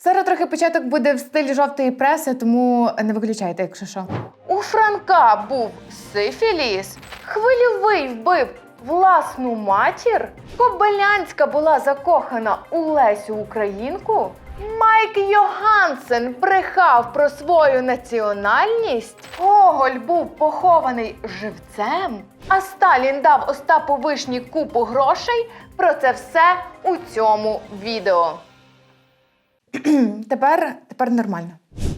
Зараз трохи початок буде в стилі жовтої преси, тому не виключайте, якщо що. У Франка був сифіліс, хвильовий вбив власну матір, Кобилянська була закохана у Лесю Українку. Майк Йогансен брехав про свою національність. Гоголь був похований живцем. А Сталін дав Остапу Вишні купу грошей. Про це все у цьому відео. Тепер, тепер нормально.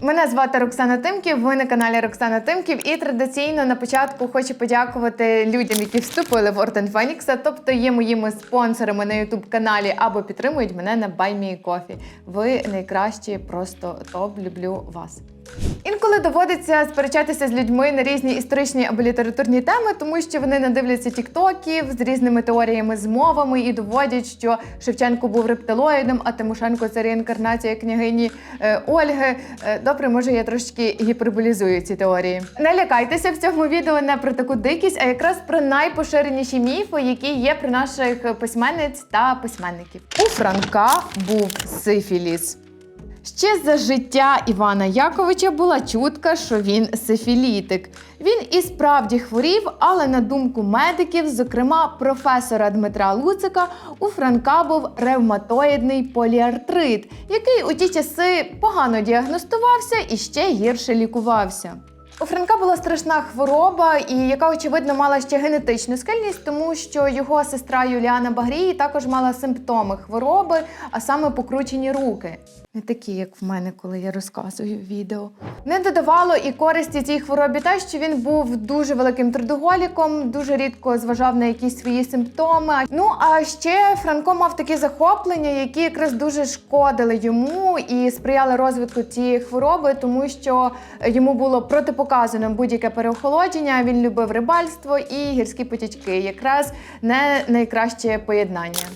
Мене звати Роксана Тимків. Ви на каналі Роксана Тимків. І традиційно на початку хочу подякувати людям, які вступили в Орден Фенікса, тобто є моїми спонсорами на Ютуб каналі або підтримують мене на Баймі Кофі. Ви найкращі, просто топ. Люблю вас. Інколи доводиться сперечатися з людьми на різні історичні або літературні теми, тому що вони надивляться тіктоків з різними теоріями змовами і доводять, що Шевченко був рептилоїдом, а Тимошенко це реінкарнація княгині е, Ольги. Е, добре, може я трошки гіперболізую ці теорії. Не лякайтеся в цьому відео не про таку дикість, а якраз про найпоширеніші міфи, які є про наших письменниць та письменників. У Франка був сифіліс. Ще за життя Івана Яковича була чутка, що він сифілітик. Він і справді хворів, але на думку медиків, зокрема професора Дмитра Луцика, у Франка був ревматоїдний поліартрит, який у ті часи погано діагностувався і ще гірше лікувався. У Франка була страшна хвороба, і яка очевидно мала ще генетичну схильність, тому що його сестра Юліана Багрій також мала симптоми хвороби, а саме покручені руки. Не такі, як в мене, коли я розказую відео. Не додавало і користі цій хворобі те, що він був дуже великим трудоголіком, дуже рідко зважав на якісь свої симптоми. Ну а ще Франко мав такі захоплення, які якраз дуже шкодили йому і сприяли розвитку цієї хвороби, тому що йому було протипоказано будь-яке переохолодження. Він любив рибальство і гірські потічки, якраз не найкраще поєднання.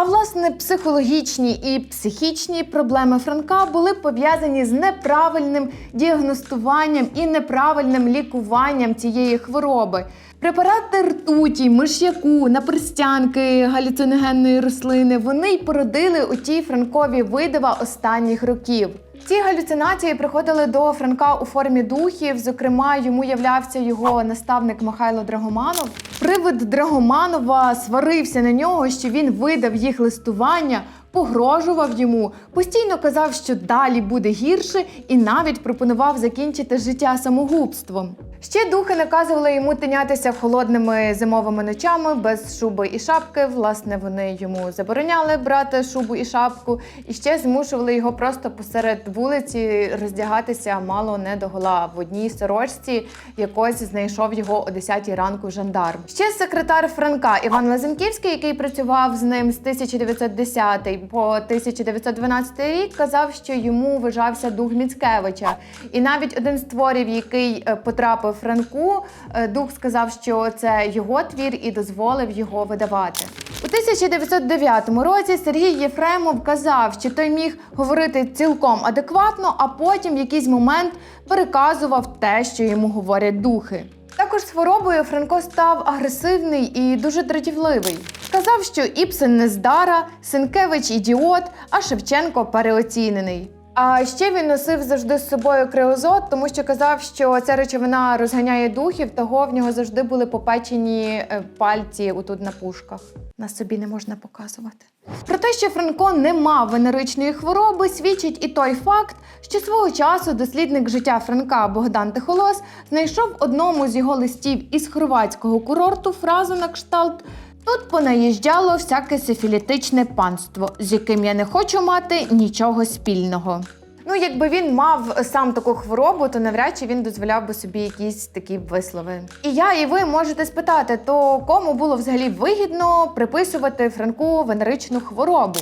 А власне, психологічні і психічні проблеми Франка були пов'язані з неправильним діагностуванням і неправильним лікуванням цієї хвороби. Препарати ртуті, миш'яку, наперстянки галюциногенної рослини вони й породили у тій Франкові видива останніх років. Ці галюцинації приходили до Франка у формі духів. Зокрема, йому являвся його наставник Михайло Драгоманов. Привид Драгоманова сварився на нього, що він видав їх листування, погрожував йому, постійно казав, що далі буде гірше, і навіть пропонував закінчити життя самогубством. Ще духи наказували йому тинятися холодними зимовими ночами без шуби і шапки. Власне, вони йому забороняли брати шубу і шапку, і ще змушували його просто посеред вулиці роздягатися мало не до гола в одній сорочці. Якось знайшов його о 10 ранку жандарм. Ще секретар Франка Іван Лазенківський, який працював з ним з 1910 по 1912 рік, казав, що йому вважався дух Міцкевича. І навіть один з творів, який е, потрапив Франку, е, дух сказав, що це його твір і дозволив його видавати. У 1909 році Сергій Єфремов казав, що той міг говорити цілком адекватно, а потім в якийсь момент переказував те, що йому говорять духи. Також з хворобою Франко став агресивний і дуже дратівливий. Казав, що Іпсен нездара, Сенкевич ідіот, а Шевченко переоцінений. А ще він носив завжди з собою криозот, тому що казав, що ця речовина розганяє духів, того в нього завжди були попечені е, пальці отут на пушках. На собі не можна показувати. Про те, що Франко не мав венеричної хвороби, свідчить і той факт, що свого часу дослідник життя Франка Богдан Тихолос знайшов в одному з його листів із хорватського курорту фразу на кшталт. Тут понаїжджало всяке сифілітичне панство, з яким я не хочу мати нічого спільного. Ну, якби він мав сам таку хворобу, то навряд чи він дозволяв би собі якісь такі вислови. І я, і ви можете спитати, то кому було взагалі вигідно приписувати Франку венеричну хворобу?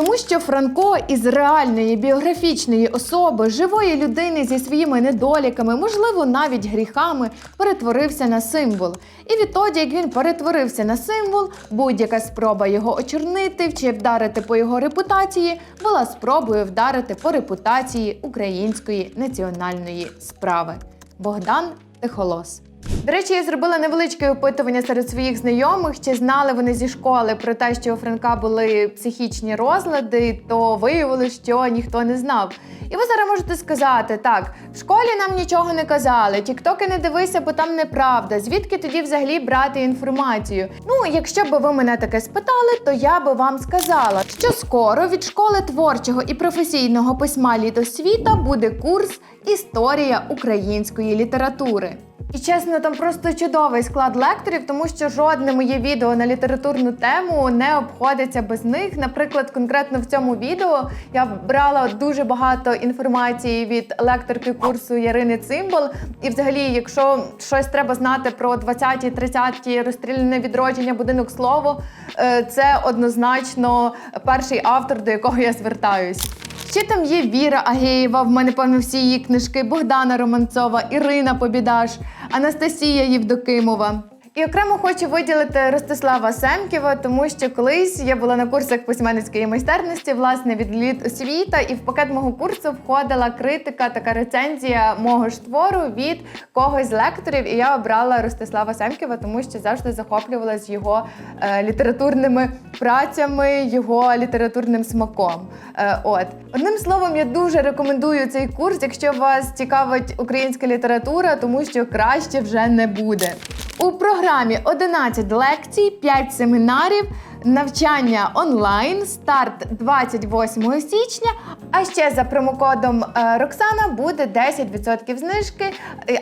Тому що Франко із реальної біографічної особи, живої людини зі своїми недоліками, можливо, навіть гріхами, перетворився на символ. І відтоді, як він перетворився на символ, будь-яка спроба його очорнити чи вдарити по його репутації була спробою вдарити по репутації української національної справи. Богдан Тихолос. До речі, я зробила невеличке опитування серед своїх знайомих, чи знали вони зі школи про те, що у Франка були психічні розлади, то виявилось, що ніхто не знав. І ви зараз можете сказати, так, в школі нам нічого не казали, тіктоки не дивися, бо там неправда. Звідки тоді взагалі брати інформацію? Ну, якщо б ви мене таке спитали, то я би вам сказала, що скоро від школи творчого і професійного письма літосвіта буде курс Історія української літератури. І чесно, там просто чудовий склад лекторів, тому що жодне моє відео на літературну тему не обходиться без них. Наприклад, конкретно в цьому відео я брала дуже багато інформації від лекторки курсу Ярини Цимбал. І, взагалі, якщо щось треба знати про 20-ті, 30-ті розстріляне відродження будинок слово, е, це однозначно перший автор, до якого я звертаюсь. Ще там є Віра Агеєва, в мене певно всі її книжки, Богдана Романцова, Ірина Побідаш, Анастасія Євдокимова. І окремо хочу виділити Ростислава Семківа, тому що колись я була на курсах письменницької майстерності, власне, від літ освіта, і в пакет мого курсу входила критика, така рецензія мого ж твору від когось з лекторів. І я обрала Ростислава Семківа, тому що завжди захоплювалась його е, літературними працями, його літературним смаком. Е, от одним словом, я дуже рекомендую цей курс, якщо вас цікавить українська література, тому що краще вже не буде. У програмі 11 лекцій, 5 семінарів, навчання онлайн, старт 28 січня. А ще за промокодом е, Роксана буде 10% знижки,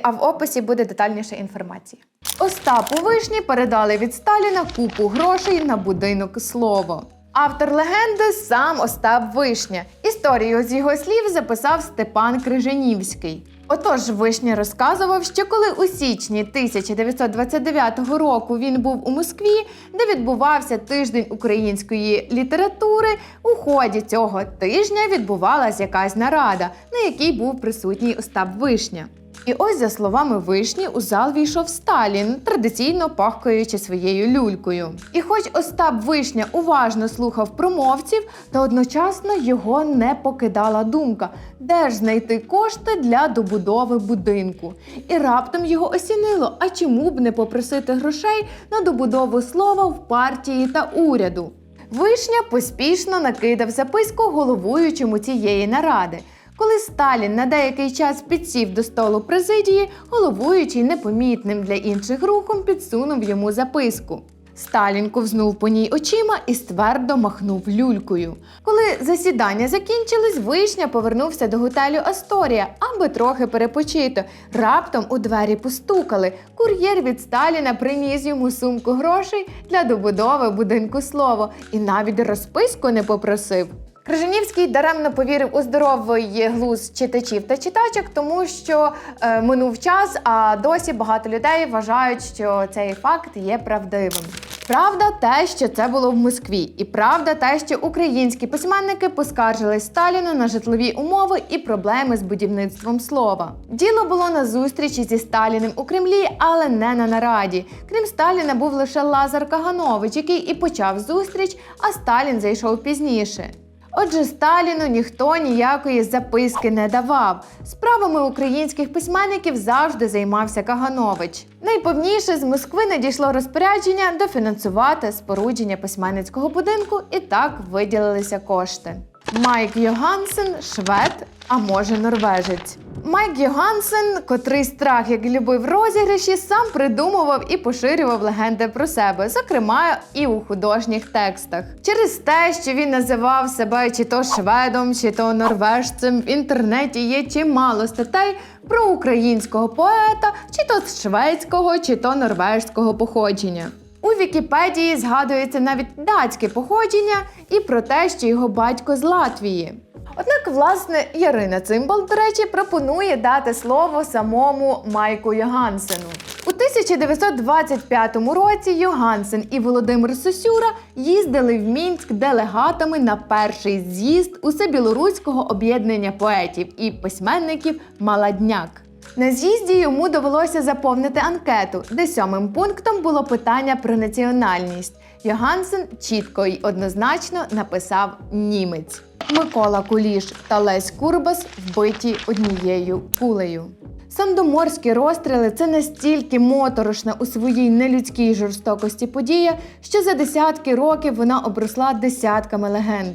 а в описі буде детальніша інформація. Остапу Вишні передали від Сталіна купу грошей на будинок слово. Автор легенди сам Остап Вишня. Історію з його слів записав Степан Крижанівський. Отож, Вишня розказував, що коли у січні 1929 року він був у Москві, де відбувався тиждень української літератури, у ході цього тижня відбувалась якась нарада, на якій був присутній Остап Вишня. І ось, за словами вишні, у зал війшов Сталін, традиційно пахкаючи своєю люлькою. І хоч Остап Вишня уважно слухав промовців, та одночасно його не покидала думка, де ж знайти кошти для добудови будинку. І раптом його осінило, а чому б не попросити грошей на добудову слова в партії та уряду. Вишня поспішно накидав записку головуючому цієї наради. Коли Сталін на деякий час підсів до столу президії, головуючий непомітним для інших рухом підсунув йому записку. Сталін ковзнув по ній очима і ствердо махнув люлькою. Коли засідання закінчились, вишня повернувся до готелю Асторія, аби трохи перепочити. Раптом у двері постукали. Кур'єр від Сталіна приніс йому сумку грошей для добудови будинку слово і навіть розписку не попросив. Крижанівський даремно повірив у здоровий глузд читачів та читачок, тому що е, минув час, а досі багато людей вважають, що цей факт є правдивим. Правда, те, що це було в Москві, і правда, те, що українські письменники поскаржились Сталіну на житлові умови і проблеми з будівництвом слова. Діло було на зустрічі зі Сталіним у Кремлі, але не на нараді. Крім Сталіна, був лише Лазар Каганович, який і почав зустріч, а Сталін зайшов пізніше. Отже, Сталіну ніхто ніякої записки не давав. Справами українських письменників завжди займався Каганович. Найповніше з Москви надійшло розпорядження дофінансувати спорудження письменницького будинку, і так виділилися кошти. Майк Йогансен швед, а може норвежець. Майк Йогансен, котрий страх як любив розіграші, сам придумував і поширював легенди про себе, зокрема і у художніх текстах. Через те, що він називав себе чи то шведом, чи то норвежцем, в інтернеті є чимало статей про українського поета, чи то шведського, чи то норвежського походження. У Вікіпедії згадується навіть датське походження і про те, що його батько з Латвії. Однак, власне, Ярина Цимбал, до речі, пропонує дати слово самому Майку Йогансену. У 1925 році Йогансен і Володимир Сосюра їздили в Мінськ делегатами на перший з'їзд Усебілоруського об'єднання поетів і письменників Маладняк. На з'їзді йому довелося заповнити анкету, де сьомим пунктом було питання про національність. Йогансен чітко й однозначно написав німець. Микола Куліш та Лесь Курбас вбиті однією кулею. Сандоморські розстріли це настільки моторошна у своїй нелюдській жорстокості подія, що за десятки років вона обросла десятками легенд.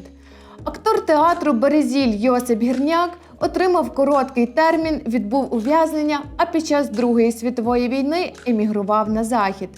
Актор театру Березіль Йосип Гірняк отримав короткий термін, відбув ув'язнення, а під час Другої світової війни емігрував на захід.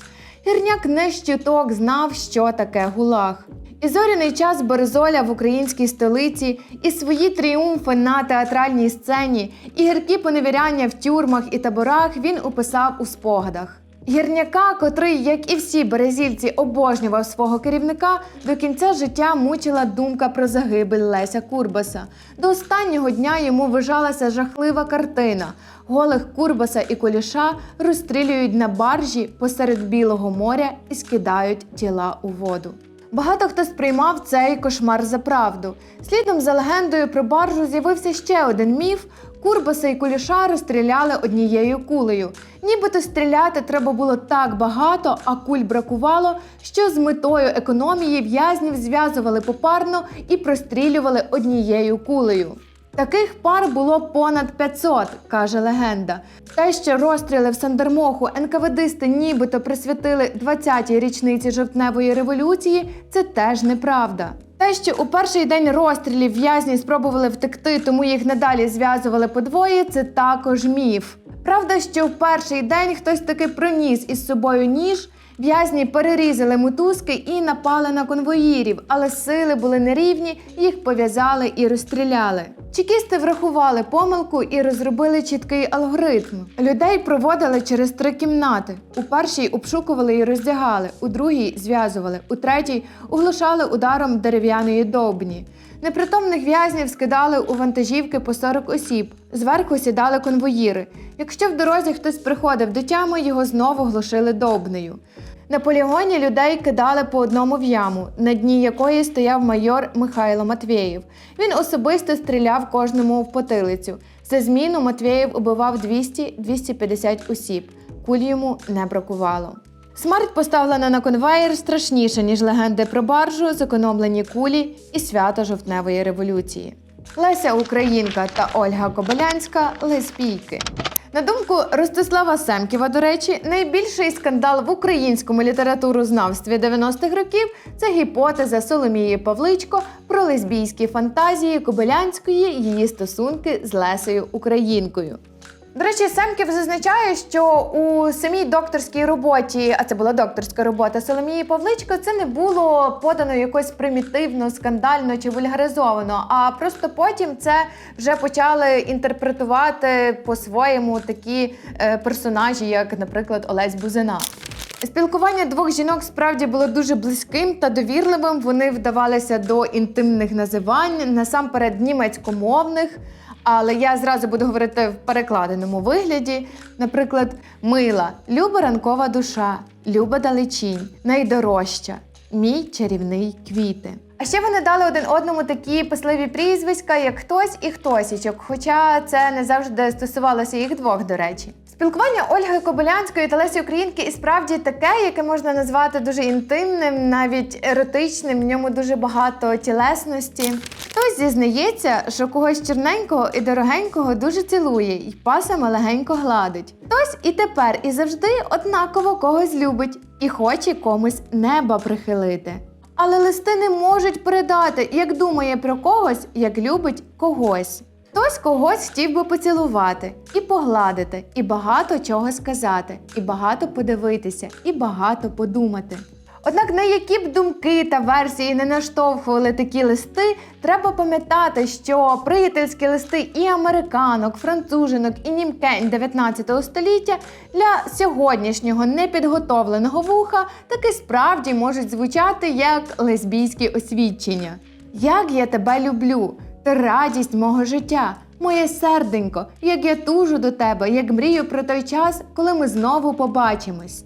Гірняк не щиток знав, що таке гулаг. І зоряний час Березоля в українській столиці, і свої тріумфи на театральній сцені, і гіркі поневіряння в тюрмах і таборах він описав у спогадах. Гірняка, котрий, як і всі березільці, обожнював свого керівника, до кінця життя мучила думка про загибель Леся Курбаса. До останнього дня йому вижалася жахлива картина. Голих Курбаса і Куліша розстрілюють на баржі посеред Білого моря і скидають тіла у воду. Багато хто сприймав цей кошмар за правду. Слідом за легендою про баржу з'явився ще один міф. Курбаса і Куліша розстріляли однією кулею. Нібито стріляти треба було так багато, а куль бракувало, що з метою економії в'язнів зв'язували попарно і прострілювали однією кулею. Таких пар було понад 500, каже легенда. Те, що розстріли в Сандермоху НКВДисти нібито присвятили 20-й річниці жовтневої революції, це теж неправда. Те, що у перший день розстрілів в'язні спробували втекти, тому їх надалі зв'язували подвоє, це також міф. Правда, що в перший день хтось таки приніс із собою ніж. В'язні перерізали мотузки і напали на конвоїрів, але сили були нерівні, їх пов'язали і розстріляли. Чекісти врахували помилку і розробили чіткий алгоритм. Людей проводили через три кімнати. У першій обшукували і роздягали, у другій зв'язували, у третій оглушали ударом дерев'яної довбні. Непритомних в'язнів скидали у вантажівки по 40 осіб. Зверху сідали конвоїри. Якщо в дорозі хтось приходив до тями, його знову глушили довбнею. На полігоні людей кидали по одному в яму, на дні якої стояв майор Михайло Матвєєв. Він особисто стріляв кожному в потилицю. За зміну Матвєєв убивав 200-250 осіб. Куль йому не бракувало. Смерть поставлена на конвеєр страшніша, ніж легенди про баржу, зекономлені кулі і свято жовтневої революції. Леся Українка та Ольга Кобилянська лесбійки. На думку Ростислава Семківа, до речі, найбільший скандал в українському літературознавстві 90-х років це гіпотеза Соломії Павличко про лесбійські фантазії Кобилянської, її стосунки з Лесею Українкою. До речі, Семків зазначає, що у самій докторській роботі, а це була докторська робота Соломії Павличко, це не було подано якось примітивно, скандально чи вульгаризовано. А просто потім це вже почали інтерпретувати по-своєму такі е, персонажі, як, наприклад, Олесь Бузина. Спілкування двох жінок справді було дуже близьким та довірливим. Вони вдавалися до інтимних називань, насамперед німецькомовних. Але я зразу буду говорити в перекладеному вигляді. Наприклад, мила, люба ранкова душа, люба далечінь, найдорожча, мій чарівний квіти. А ще вони дали один одному такі писливі прізвиська, як хтось і хтосічок, хоча це не завжди стосувалося їх двох, до речі. Спілкування Ольги Кобилянської та Лесі Українки і справді таке, яке можна назвати дуже інтимним, навіть еротичним. В ньому дуже багато тілесності. Хтось зізнається, що когось чорненького і дорогенького дуже цілує, і пасами легенько гладить. Хтось і тепер, і завжди однаково когось любить і хоче комусь неба прихилити. Але листи не можуть передати, як думає про когось, як любить когось. Хтось когось хотів би поцілувати, і погладити, і багато чого сказати, і багато подивитися, і багато подумати. Однак на які б думки та версії не наштовхували такі листи, треба пам'ятати, що приятельські листи і американок, францужинок і німкень 19 століття для сьогоднішнього непідготовленого вуха таки справді можуть звучати як лесбійські освідчення. Як я тебе люблю! Ти радість мого життя, моє серденько, як я тужу до тебе, як мрію про той час, коли ми знову побачимось.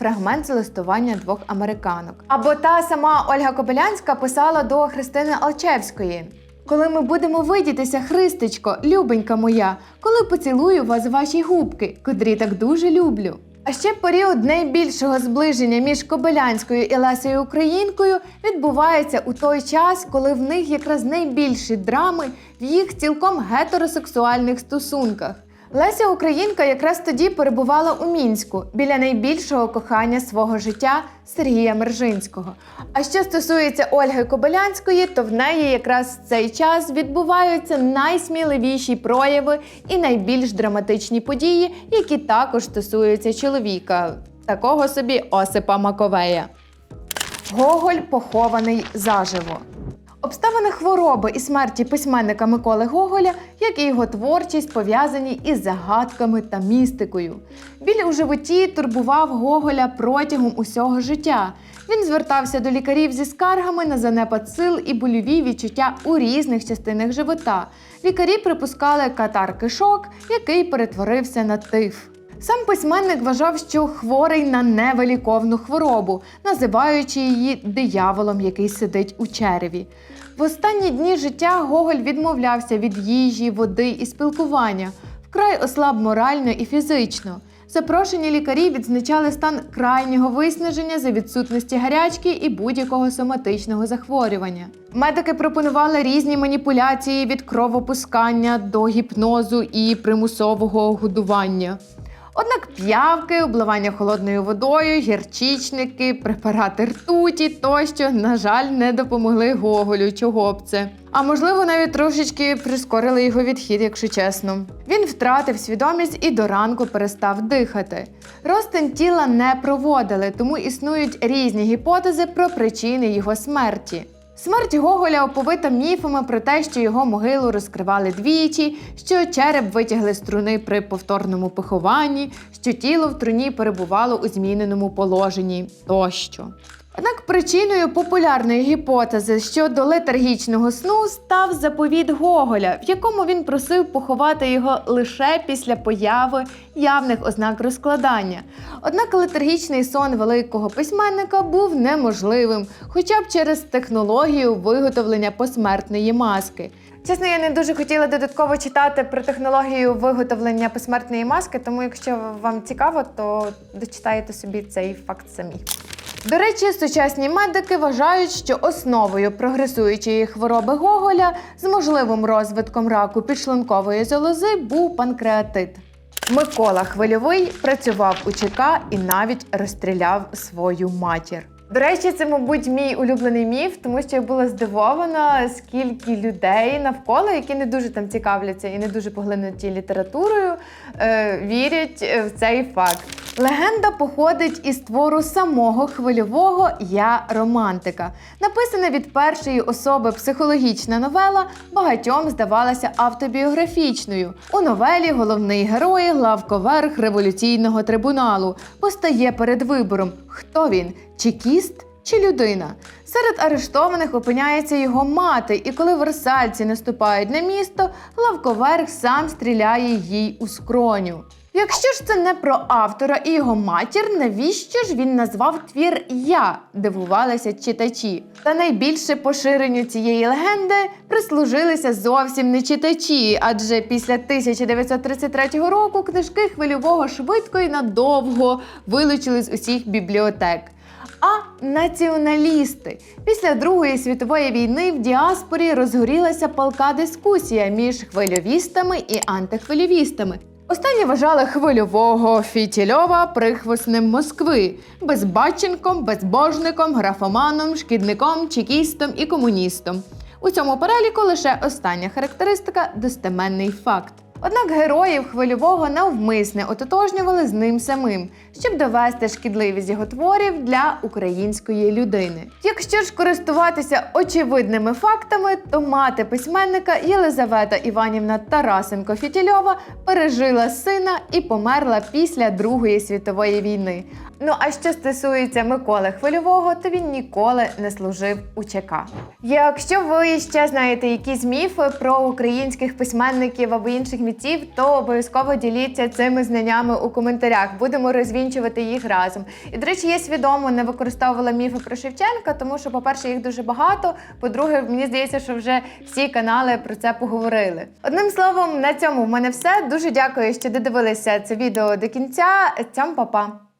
Фрагмент з листування двох американок. Або та сама Ольга Кобилянська писала до Христини Алчевської. Коли ми будемо видітися, Христечко, любенька моя, коли поцілую вас ваші губки, котрі так дуже люблю. А ще період найбільшого зближення між Кобилянською і Лесею Українкою відбувається у той час, коли в них якраз найбільші драми в їх цілком гетеросексуальних стосунках. Леся Українка якраз тоді перебувала у мінську біля найбільшого кохання свого життя Сергія Мержинського. А що стосується Ольги Кобилянської, то в неї якраз в цей час відбуваються найсміливіші прояви і найбільш драматичні події, які також стосуються чоловіка, такого собі Осипа Маковея. Гоголь похований заживо. Обставини хвороби і смерті письменника Миколи Гоголя, як і його творчість, пов'язані із загадками та містикою. Біль у животі турбував Гоголя протягом усього життя. Він звертався до лікарів зі скаргами на занепад сил і больові відчуття у різних частинах живота. Лікарі припускали катар кишок, який перетворився на тиф. Сам письменник вважав, що хворий на невиліковну хворобу, називаючи її дияволом, який сидить у череві. В останні дні життя Гоголь відмовлявся від їжі, води і спілкування, вкрай ослаб морально і фізично. Запрошені лікарі відзначали стан крайнього виснаження за відсутності гарячки і будь-якого соматичного захворювання. Медики пропонували різні маніпуляції від кровопускання до гіпнозу і примусового годування. Однак п'явки, обливання холодною водою, гірчичники, препарати ртуті тощо, на жаль, не допомогли Гоголю, чого б це. А можливо, навіть трошечки прискорили його відхід, якщо чесно. Він втратив свідомість і до ранку перестав дихати. Розтин тіла не проводили, тому існують різні гіпотези про причини його смерті. Смерть Гоголя оповита міфами про те, що його могилу розкривали двічі, що череп витягли з труни при повторному похованні, що тіло в труні перебувало у зміненому положенні тощо. Однак причиною популярної гіпотези щодо летаргічного сну став заповіт Гоголя, в якому він просив поховати його лише після появи явних ознак розкладання. Однак летаргічний сон великого письменника був неможливим, хоча б через технологію виготовлення посмертної маски. Чесно, я не дуже хотіла додатково читати про технологію виготовлення посмертної маски, тому якщо вам цікаво, то дочитаєте собі цей факт самі. До речі, сучасні медики вважають, що основою прогресуючої хвороби Гоголя з можливим розвитком раку підшлункової залози був панкреатит. Микола Хвильовий працював у ЧК і навіть розстріляв свою матір. До речі, це, мабуть, мій улюблений міф, тому що я була здивована, скільки людей навколо, які не дуже там цікавляться і не дуже поглинуті літературою, е, вірять е, в цей факт. Легенда походить із твору самого хвильового Я романтика. Написана від першої особи психологічна новела багатьом здавалася автобіографічною. У новелі головний герой, главковерх революційного трибуналу, постає перед вибором, хто він чекіст чи людина. Серед арештованих опиняється його мати, і коли версальці наступають на місто, главковерх сам стріляє їй у скроню. Якщо ж це не про автора і його матір, навіщо ж він назвав твір Я? дивувалися читачі. Та найбільше поширенню цієї легенди прислужилися зовсім не читачі, адже після 1933 року книжки хвильового швидко і надовго вилучили з усіх бібліотек. А націоналісти після Другої світової війни в діаспорі розгорілася палка дискусія між хвильовістами і антихвильовістами. Останні вважали хвильового Фітільова прихвостним Москви, безбаченком, безбожником, графоманом, шкідником, чекістом і комуністом. У цьому переліку лише остання характеристика достеменний факт. Однак героїв хвильового навмисне ототожнювали з ним самим, щоб довести шкідливість його творів для української людини. Якщо ж користуватися очевидними фактами, то мати письменника Єлизавета Іванівна Тарасенко Фітільова пережила сина і померла після Другої світової війни. Ну а що стосується Миколи Хвильового, то він ніколи не служив у ЧК. Якщо ви ще знаєте якісь міфи про українських письменників або інших митців, то обов'язково діліться цими знаннями у коментарях. Будемо розвінчувати їх разом. І до речі, я свідомо не використовувала міфи про Шевченка, тому що, по-перше, їх дуже багато. По-друге, мені здається, що вже всі канали про це поговорили. Одним словом, на цьому в мене все. Дуже дякую, що додивилися це відео до кінця. Цьом па-па!